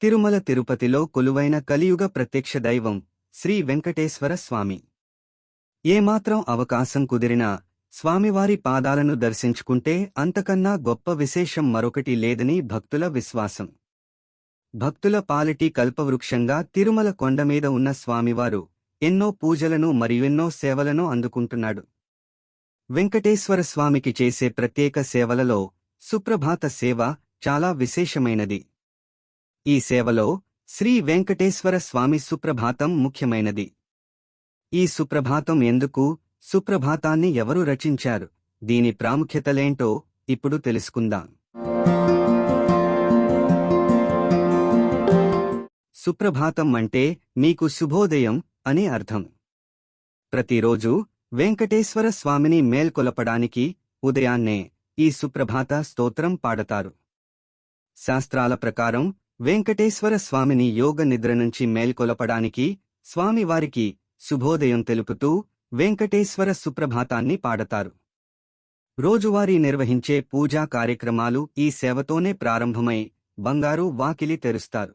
తిరుమల తిరుపతిలో కొలువైన కలియుగ ప్రత్యక్ష దైవం శ్రీ వెంకటేశ్వర స్వామి. ఏమాత్రం అవకాశం కుదిరినా స్వామివారి పాదాలను దర్శించుకుంటే అంతకన్నా గొప్ప విశేషం మరొకటి లేదని భక్తుల విశ్వాసం. భక్తుల పాలిటి కల్పవృక్షంగా తిరుమల కొండమీద ఉన్న స్వామివారు ఎన్నో పూజలను మరియెన్నో సేవలను అందుకుంటున్నాడు. వెంకటేశ్వర స్వామికి చేసే ప్రత్యేక సేవలలో సుప్రభాత సేవ చాలా విశేషమైనది. ఈ సేవలో శ్రీ వెంకటేశ్వర స్వామి సుప్రభాతం ముఖ్యమైనది. ఈ సుప్రభాతం ఎందుకు? సుప్రభాతాన్ని ఎవరు రచించారు? దీని ప్రాముఖ్యతలేంటో ఇప్పుడు తెలుసుకుందాం. సుప్రభాతం అంటే మీకు శుభోదయం అని అర్థం. ప్రతిరోజు వెంకటేశ్వర స్వామిని మేల్కొలపడానికి ఉదయాన్నే ఈ సుప్రభాత స్తోత్రం పాడతారు. శాస్త్రాల ప్రకారం వెంకటేశ్వర స్వామిని యోగ నిద్ర నుంచి మేల్కొలపడానికి స్వామివారికి శుభోదయం తెలుపుతూ వెంకటేశ్వర సుప్రభాతాన్ని పాడతారు. రోజువారీ నిర్వహించే పూజా కార్యక్రమాలు ఈ సేవతోనే ప్రారంభమై బంగారు వాకిలి తెరుస్తారు.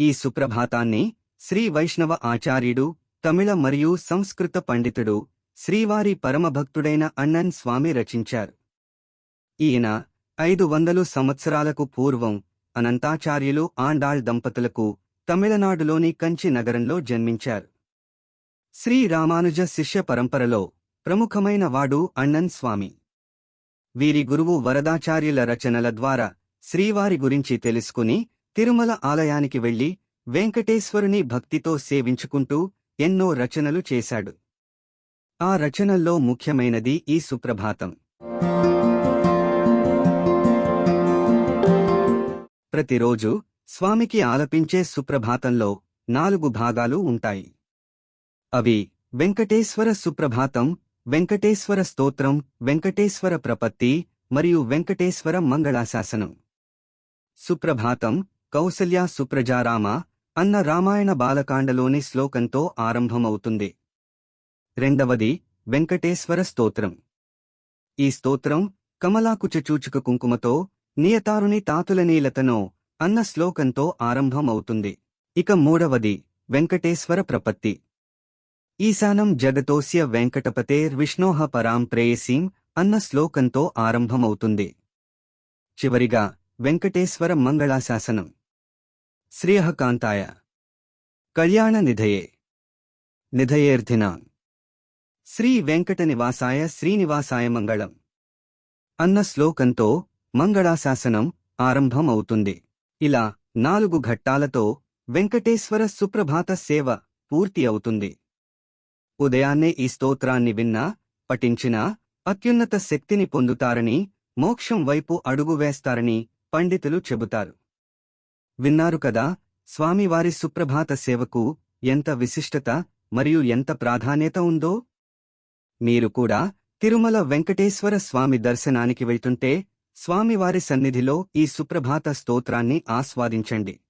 ఈ సుప్రభాతాన్ని శ్రీ వైష్ణవ ఆచార్యుడు తమిళ మరియు సంస్కృత పండితుడు శ్రీవారి పరమభక్తుడైన అన్నన్ స్వామి రచించారు. ఈయన ఐదు వందలు సంవత్సరాలకు పూర్వం అనంతాచార్యులు ఆండాళ్ దంపతులకు తమిళనాడులోని కంచి నగరంలో జన్మించారు. శ్రీ రామానుజ శిష్య పరంపరలో ప్రముఖమైన వాడు అన్నన్ స్వామి. వీరి గురువు వరదాచార్యుల రచనల ద్వారా శ్రీవారి గురించి తెలుసుకుని తిరుమల ఆలయానికి వెళ్ళి వెంకటేశ్వరుని భక్తితో సేవించుకుంటూ ఎన్నో రచనలు చేశాడు. ఆ రచనల్లో ముఖ్యమైనది ఈ సుప్రభాతం. ప్రతిరోజు స్వామికి ఆలపించే సుప్రభాతంలో నాలుగు భాగాలు ఉంటాయి. అవి వెంకటేశ్వర సుప్రభాతం వెంకటేశ్వర స్తోత్రం వెంకటేశ్వర ప్రపత్తి మరియు వెంకటేశ్వర మంగళాశాసనం. సుప్రభాతం కౌసల్య సుప్రజారామ అన్న రామాయణ బాలకాండలోని శ్లోకంతో ఆరంభమవుతుంది. రెండవది వెంకటేశ్వర స్తోత్రం. ఈ స్తోత్రం కమలాకుచ చూచుక కుంకుమతో నియతారుని తాతులనీలతనో అన్న శ్లోకంతో ఆరంభమవుతుంది. ఇక మూడవది వెంకటేశ్వర ప్రపత్తి. ఈశానం జగతోస్య వెంకటపతేర్ విష్ణోహ పరాం ప్రేయసీం అన్న శ్లోకంతో ఆరంభమవుతుంది. చివరిగా వెంకటేశ్వర మంగళాశాసనం. శ్రేయకాంతాయ కళ్యాణ నిధయే. నిధయేర్ధినా. శ్రీ వెంకట నివాసాయ శ్రీనివాసాయ మంగళం. అన్న శ్లోకంతో మంగళాశాసనం ఆరంభమవుతుంది. ఇలా నాలుగు ఘట్టాలతో వెంకటేశ్వర సుప్రభాత సేవ పూర్తి అవుతుంది. ఉదయాన్నే ఈ స్తోత్రాన్ని విన్నా పఠించినా అత్యున్నత శక్తిని పొందుతారని మోక్షం వైపు అడుగు వేస్తారని పండితులు చెబుతారు. విన్నారు కదా స్వామివారి సుప్రభాత సేవకు ఎంత విశిష్టత మరియు ఎంత ప్రాధాన్యత ఉందో? మీరు కూడా తిరుమల వెంకటేశ్వర స్వామి దర్శనానికి వెళ్తుంటే స్వామివారి సన్నిధిలో ఈ సుప్రభాత స్తోత్రాన్ని ఆస్వాదించండి.